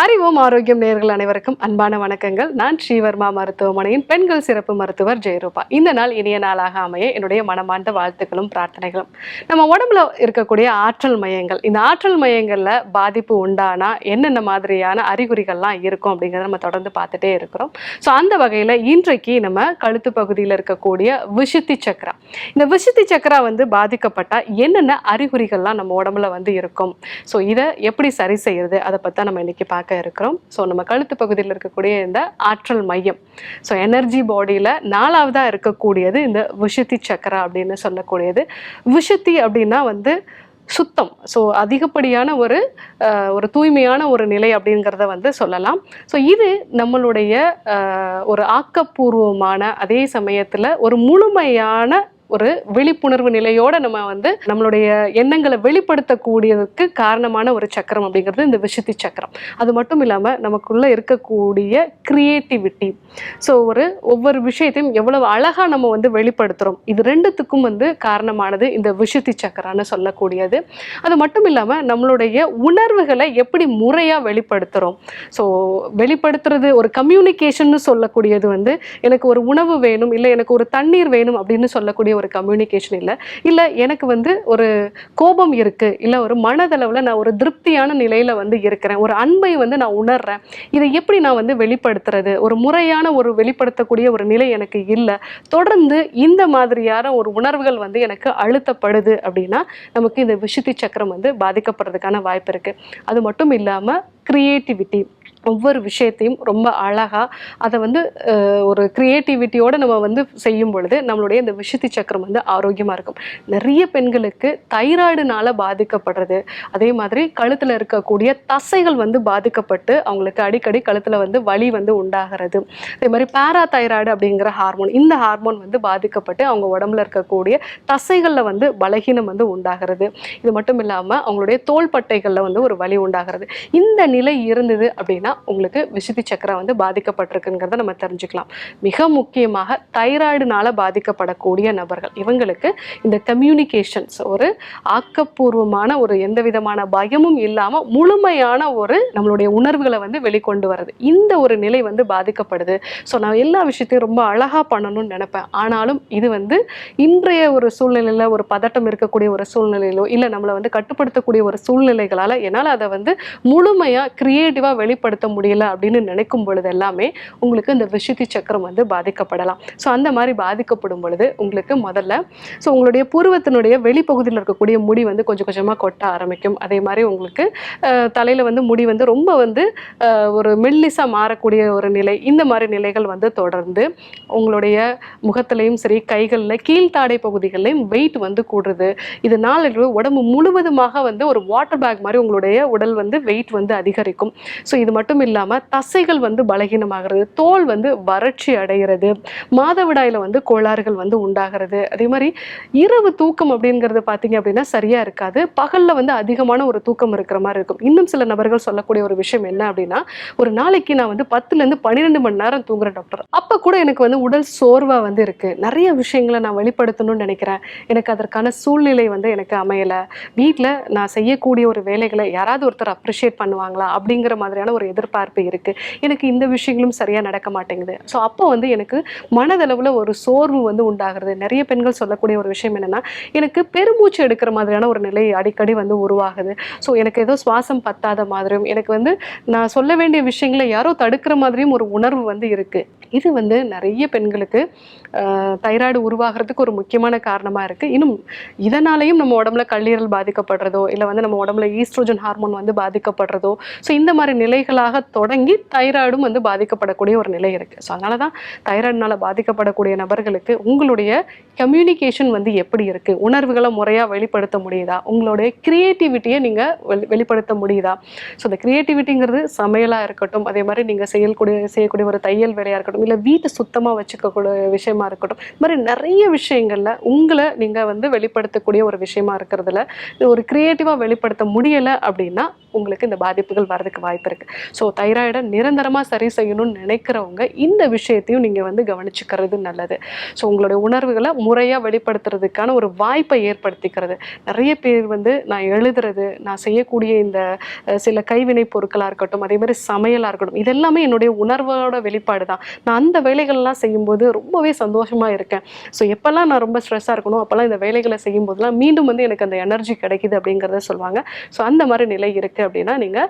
அறிவோம் ஆரோக்கியம் நேர்கள் அனைவருக்கும் அன்பான வணக்கங்கள். நான் ஸ்ரீவர்மா மருத்துவமனையின் பெண்கள் சிறப்பு மருத்துவர் ஜெயரூபா. இந்த நாள் இனிய நாளாக அமைய என்னுடைய மனமார்ந்த வாழ்த்துக்களும் பிரார்த்தனைகளும். நம்ம உடம்புல இருக்கக்கூடிய ஆற்றல் மையங்கள் இந்த ஆற்றல் மையங்களில் பாதிப்பு உண்டானா என்னென்ன மாதிரியான அறிகுறிகள்லாம் இருக்கும் அப்படிங்கிறத நம்ம தொடர்ந்து பார்த்துட்டே இருக்கிறோம். ஸோ அந்த வகையில் இன்றைக்கு நம்ம கழுத்து பகுதியில் இருக்கக்கூடிய விஷுத்தி சக்கரா இந்த விஷுத்தி சக்கரா வந்து பாதிக்கப்பட்டால் என்னென்ன அறிகுறிகள்லாம் நம்ம உடம்புல வந்து இருக்கும்? ஸோ இதை எப்படி சரி செய்யறது? அதை பற்றி நம்ம இன்னைக்கு பார்க்க இருக்கிறோம். ஸோ நம்ம கழுத்து பகுதியில் இருக்கக்கூடிய இந்த ஆற்றல் மையம். ஸோ எனர்ஜி பாடியில் நாலாவதாக இருக்கக்கூடியது இந்த விஷுத்தி சக்கரா அப்படின்னு சொல்லக்கூடியது. விஷுத்தி அப்படின்னா வந்து சுத்தம். ஸோ அதிகப்படியான ஒரு ஒரு தூய்மையான ஒரு நிலை அப்படிங்கிறத வந்து சொல்லலாம். ஸோ இது நம்மளுடைய ஒரு ஆக்கப்பூர்வமான அதே சமயத்தில் ஒரு முழுமையான ஒரு விழிப்புணர்வு நிலையோட நம்ம வந்து நம்மளுடைய எண்ணங்களை வெளிப்படுத்தக்கூடியதுக்கு காரணமான ஒரு சக்கரம் அப்படிங்கிறது இந்த விஷத்தி சக்கரம். அது மட்டும் இல்லாமல் நமக்குள்ள இருக்கக்கூடிய கிரியேட்டிவிட்டி ஸோ ஒரு ஒவ்வொரு விஷயத்தையும் எவ்வளவு அழகாக நம்ம வந்து வெளிப்படுத்துகிறோம் இது ரெண்டுத்துக்கும் வந்து காரணமானது இந்த விஷத்தி சக்கரான்னு சொல்லக்கூடியது. அது மட்டும் இல்லாமல் நம்மளுடைய உணர்வுகளை எப்படி முறையாக வெளிப்படுத்துகிறோம் ஸோ வெளிப்படுத்துறது ஒரு கம்யூனிகேஷன்னு சொல்லக்கூடியது வந்து எனக்கு ஒரு உணவு வேணும் இல்லை எனக்கு ஒரு தண்ணீர் வேணும் அப்படின்னு சொல்லக்கூடிய ஒரு கம்யூனிகேஷன் இல்லை. இல்லை எனக்கு வந்து ஒரு கோபம் இருக்குது இல்லை ஒரு மனதளவில் நான் ஒரு திருப்தியான நிலையில் வந்து இருக்கிறேன். ஒரு அன்பை வந்து நான் உணர்றேன். இதை எப்படி நான் வந்து வெளிப்படுத்துறது? ஒரு முறையான ஒரு வெளிப்படுத்தக்கூடிய ஒரு நிலை எனக்கு இல்லை. தொடர்ந்து இந்த மாதிரியான ஒரு உணர்வுகள் வந்து எனக்கு அழுத்தப்படுது அப்படின்னா நமக்கு இந்த விஷுத்தி சக்கரம் வந்து பாதிக்கப்படுறதுக்கான வாய்ப்பு இருக்குது அது மட்டும் இல்லாமல் க்ரியேட்டிவிட்டி ஒவ்வொரு விஷயத்தையும் ரொம்ப அழகாக அதை வந்து ஒரு க்ரியேட்டிவிட்டியோடு நம்ம வந்து செய்யும் பொழுது நம்மளுடைய இந்த விஷத்தி சக்கரம் வந்து ஆரோக்கியமாக இருக்கும். நிறைய பெண்களுக்கு தைராய்டுனால பாதிக்கப்படுறது. அதே மாதிரி கழுத்தில் இருக்கக்கூடிய தசைகள் வந்து பாதிக்கப்பட்டு அவங்களுக்கு அடிக்கடி கழுத்தில் வந்து வலி வந்து உண்டாகிறது. அதே மாதிரி பேரா தைராய்டு அப்படிங்கிற ஹார்மோன் இந்த ஹார்மோன் வந்து பாதிக்கப்பட்டு அவங்க உடம்புல இருக்கக்கூடிய தசைகளில் வந்து பலகீனம் வந்து உண்டாகிறது. இது மட்டும் இல்லாமல் அவங்களுடைய தோள்பட்டைகளில் வந்து ஒரு வலி உண்டாகிறது. இந்த நிலை இருந்தது அப்படின்னா உங்களுக்கு விசுத்தி சக்கரம் வந்து பாதிக்கப்பட்டிருக்குங்கிறத நம்ம தெரிஞ்சுக்கலாம். மிக முக்கியமாக தைராய்டுனால பாதிக்கப்படக்கூடிய நபர்கள். இவங்களுக்கு இந்த கம்யூனிகேஷன்ஸ் ஒரு ஆக்கப்பூர்வமான ஒரு எந்த விதமான பயமும் இல்லாமல் முழுமையான ஒரு நம்மளுடைய உணர்வுகளை வந்து வெளிக்கொண்டு வர்றது. இந்த ஒரு நிலை வந்து பாதிக்கப்படுது. ஸோ நான் எல்லா விஷயத்தையும் ரொம்ப அழகாக பண்ணணும்னு நினைப்பேன். ஆனாலும் இது வந்து இன்றைய ஒரு சூழ்நிலையில் ஒரு பதட்டம் இருக்கக்கூடிய ஒரு சூழ்நிலையிலோ இல்லை நம்மளை வந்து கட்டுப்படுத்தக்கூடிய ஒரு சூழ்நிலைகளால் என்னால் அதை வந்து முழுமையாக க்ரியேட்டிவாக வெளிப்படுத்த முடியல அப்படின்னு நினைக்கும் பொழுது எல்லாமே உங்களுக்கு இந்த விஷுத்தி சக்கரம் வந்து பாதிக்கப்படலாம். ஸோ அந்த மாதிரி பாதிக்கப்படும் பொழுது உங்களுக்கு முதல்ல ஸோ உங்களுடைய பூர்வத்தினுடைய வெளிப்பகுதியில் இருக்கக்கூடிய முடி வந்து கொஞ்சம் கொஞ்சமாக கொட்ட ஆரம்பிக்கும். அதே மாதிரி உங்களுக்கு தலையில் வந்து முடி வந்து ரொம்ப வந்து ஒரு மெல்லிசாக மாறக்கூடிய ஒரு நிலை இந்த மாதிரி நிலைகள் வந்து தொடர்ந்து உங்களுடைய முகத்திலையும் சரி கைகளில் கீழ்த்தாடை பகுதிகளிலையும் வெயிட் வந்து கூடுறது. இதனால உடம்பு முழுவதுமாக வந்து ஒரு வாட்டர் பேக் மாதிரி உங்களுடைய உடல் வந்து வெயிட் வந்து அதிகரிக்கும். ஸோ இது மட்டும் இல்லாமல் தசைகள் வந்து பலகீனமாகிறது தோல் வந்து வறட்சி அடைகிறது மாதவிடாயில் வந்து கோளாறுகள் வந்து உண்டாகிறது. அதே மாதிரி இரவு தூக்கம் அப்படிங்கிறது பார்த்தீங்க அப்படின்னா சரியாக இருக்காது. பகலில் வந்து அதிகமான ஒரு தூக்கம் இருக்கிற மாதிரி இருக்கும். இன்னும் சில நபர்கள் சொல்லக்கூடிய ஒரு விஷயம் என்ன அப்படின்னா ஒரு நாளைக்கு நான் வந்து பத்துலேருந்து பன்னிரெண்டு மணி நேரம் தூங்குறேன் டாக்டர் அப்போ கூட எனக்கு வந்து உடல் சோர்வாக வந்து இருக்குது நிறைய விஷயங்களை நான் வெளிப்படுத்தணும்னு நினைக்கிறேன். எனக்கு அதற்கான சூழ்நிலை வந்து எனக்கு அமையலை. வீட்டில் நான் செய்யக்கூடிய ஒரு வேலைகளை யாராவது ஒருத்தர் அப்ரிஷியேட் பண்ணுவாங்களா? அப்படிங்கிற மாதிரியான ஒரு எதிர்பார்ப்பு இருக்குது எனக்கு இந்த விஷயங்களும் சரியாக நடக்க மாட்டேங்குது. ஸோ அப்போ வந்து எனக்கு மனதளவில் ஒரு சோர்வு வந்து உண்டாகிறது. நிறைய பெண்கள் சொல்லக்கூடிய ஒரு விஷயம் என்னென்னா எனக்கு பெருமூச்சு எடுக்கிற மாதிரியான ஒரு நிலை அடிக்கடி வந்து உருவாகுது. ஸோ எனக்கு ஏதோ சுவாசம் பத்தாத மாதிரியும் எனக்கு வந்து நான் சொல்ல வேண்டிய விஷயங்களை யாரோ தடுக்கிற மாதிரியும் ஒரு உணர்வு வந்து இருக்குது இது வந்து நிறைய பெண்களுக்கு தைராய்டு உருவாகிறதுக்கு ஒரு முக்கியமான காரணமாக இருக்குது இன்னும் இதனாலேயும் நம்ம உடம்புல கல்லீரல் பாதிக்கப்படுறதோ இல்லை வந்து நம்ம உடம்புல ஈஸ்ட்ரோஜன் ஹார்மோன் வந்து பாதிக்கப்படுறதோ ஸோ இந்த மாதிரி நிலைகளாக தொடங்கி தைராய்டும் வந்து பாதிக்கப்படக்கூடிய ஒரு நிலை இருக்குது ஸோ அதனால தான் தைராய்டினால் பாதிக்கப்படக்கூடிய நபர்களுக்கு உங்களுடைய கம்யூனிகேஷன் வந்து எப்படி இருக்குது உணர்வுகளை முறையாக வெளிப்படுத்த முடியுதா? உங்களுடைய க்ரியேட்டிவிட்டியை நீங்கள் வெளி வெளிப்படுத்த முடியுதா? ஸோ இந்த க்ரியேட்டிவிட்டிங்கிறது சமையலாக இருக்கட்டும் அதே மாதிரி நீங்கள் செய்யக்கூடிய செய்யக்கூடிய ஒரு தையல் வேலையாக இருக்கட்டும் இல்லை வீட்டை சுத்தமாக வச்சுக்கக்கூடிய விஷயமா இருக்கட்டும் இது மாதிரி நிறைய விஷயங்களில் உங்களை நீங்கள் வந்து வெளிப்படுத்தக்கூடிய ஒரு விஷயமா இருக்கிறதுல ஒரு க்ரியேட்டிவாக வெளிப்படுத்த முடியலை அப்படின்னா உங்களுக்கு இந்த பாதிப்புகள் வரதுக்கு வாய்ப்பு இருக்குது ஸோ தைராய்டை நிரந்தரமாக சரி செய்யணும்னு நினைக்கிறவங்க இந்த விஷயத்தையும் நீங்கள் வந்து கவனிச்சுக்கிறது நல்லது. ஸோ உங்களுடைய உணர்வுகளை முறையாக வெளிப்படுத்துறதுக்கான ஒரு வாய்ப்பை ஏற்படுத்திக்கிறது. நிறைய பேர் வந்து நான் எழுதுறது நான் செய்யக்கூடிய இந்த சில கைவினை பொருட்களாக இருக்கட்டும் அதே மாதிரி சமையலாக இருக்கட்டும் இதெல்லாமே என்னுடைய உணர்வோட வெளிப்பாடு தான். நான் அந்த வேலைகள்லாம் செய்யும்போது ரொம்பவே சந்தோஷமாக இருக்கேன். ஸோ எப்போல்லாம் நான் ரொம்ப ஸ்ட்ரெஸ்ஸாக இருக்கணும் அப்போல்லாம் இந்த வேலைகளை செய்யும்போதெல்லாம் மீண்டும் வந்து எனக்கு அந்த எனர்ஜி கிடைக்குது அப்படிங்கிறத சொல்லுவாங்க. ஸோ அந்த மாதிரி நிலை இருக்குது அப்படின்னா நீங்கள்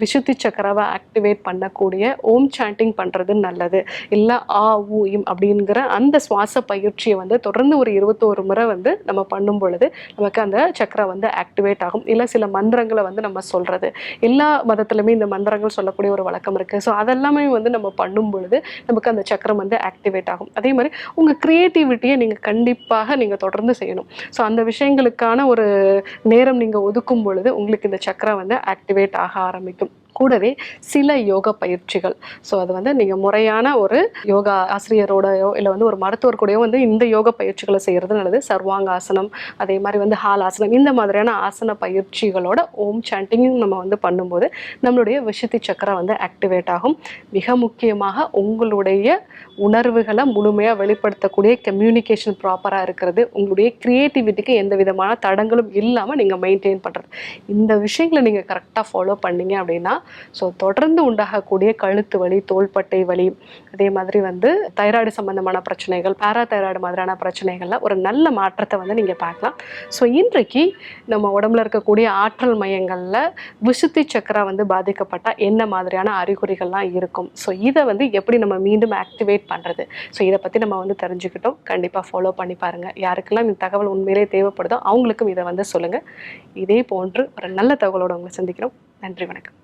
விசுத்தி சக்கரவை ஆக்டிவேட் பண்ணக்கூடிய ஓம் சாண்டிங் பண்ணுறது நல்லது. இல்லை ஆ ஊ இம் அப்படிங்கிற அந்த சுவாச பயிற்சியை வந்து தொடர்ந்து ஒரு இருபத்தோரு முறை வந்து நம்ம பண்ணும் பொழுது நமக்கு அந்த சக்கரா வந்து ஆக்டிவேட் ஆகும். இல்லை சில மந்திரங்களை வந்து நம்ம சொல்கிறது எல்லா மதத்துலையுமே இந்த மந்திரங்கள் சொல்லக்கூடிய ஒரு வழக்கம் இருக்குது ஸோ அதெல்லாமே வந்து நம்ம பண்ணும் பொழுது நமக்கு அந்த சக்கரம் வந்து ஆக்டிவேட் ஆகும். அதே மாதிரி உங்கள் க்ரியேட்டிவிட்டியை நீங்கள் கண்டிப்பாக நீங்கள் தொடர்ந்து செய்யணும். ஸோ அந்த விஷயங்களுக்கான ஒரு நேரம் நீங்கள் ஒதுக்கும் பொழுது உங்களுக்கு இந்த சக்கரம் வந்து ஆக்டிவேட் ஆக ஆரம்பிக்கும். கூடவே சில யோக பயிற்சிகள். ஸோ அது வந்து நீங்கள் முறையான ஒரு யோகா ஆசிரியரோடயோ இல்லை வந்து ஒரு மருத்துவர் கூடயோ வந்து இந்த யோக பயிற்சிகளை செய்கிறது நல்லது. சர்வாங்காசனம் அதே மாதிரி வந்து ஹால் ஆசனம் இந்த மாதிரியான ஆசன பயிற்சிகளோட ஓம் சாண்டிங்கும் நம்ம வந்து பண்ணும்போது நம்மளுடைய விஷத்தி சக்கரம் வந்து ஆக்டிவேட் ஆகும். மிக முக்கியமாக உங்களுடைய உணர்வுகளை முழுமையாக வெளிப்படுத்தக்கூடிய கம்யூனிகேஷன் ப்ராப்பராக இருக்கிறது. உங்களுடைய க்ரியேட்டிவிட்டிக்கு எந்த விதமான தடங்களும் இல்லாமல் நீங்கள் மெயின்டைன் பண்ணுறது இந்த விஷயங்களை நீங்கள் கரெக்டாக ஃபாலோ பண்ணீங்க அப்படின்னா ஸோ தொடர்ந்து உண்டாகக்கூடிய கழுத்து வலி தோள்பட்டை வலி அதே மாதிரி வந்து தைராய்டு சம்பந்தமான பிரச்சனைகள் பேராதைராய்டு மாதிரியான பிரச்சனைகளில் ஒரு நல்ல மாற்றத்தை வந்து நீங்கள் பார்க்கலாம். ஸோ இன்றைக்கு நம்ம உடம்புல இருக்கக்கூடிய ஆற்றல் மையங்களில் விசுத்தி சக்கரா வந்து பாதிக்கப்பட்டால் என்ன மாதிரியான அறிகுறிகள்லாம் இருக்கும்? ஸோ இதை வந்து எப்படி நம்ம மீண்டும் ஆக்டிவேட் பண்ணுறது ஸோ இதை பற்றி நம்ம வந்து தெரிஞ்சுக்கிட்டோம். கண்டிப்பாக ஃபாலோ பண்ணி பாருங்கள் யாருக்கெல்லாம் இந்த தகவல் உண்மையிலே தேவைப்படுதோ அவங்களுக்கும் இதை வந்து சொல்லுங்கள் இதே போன்று ஒரு நல்ல தகவலோடு உங்களை சந்திக்கிறோம். நன்றி வணக்கம்.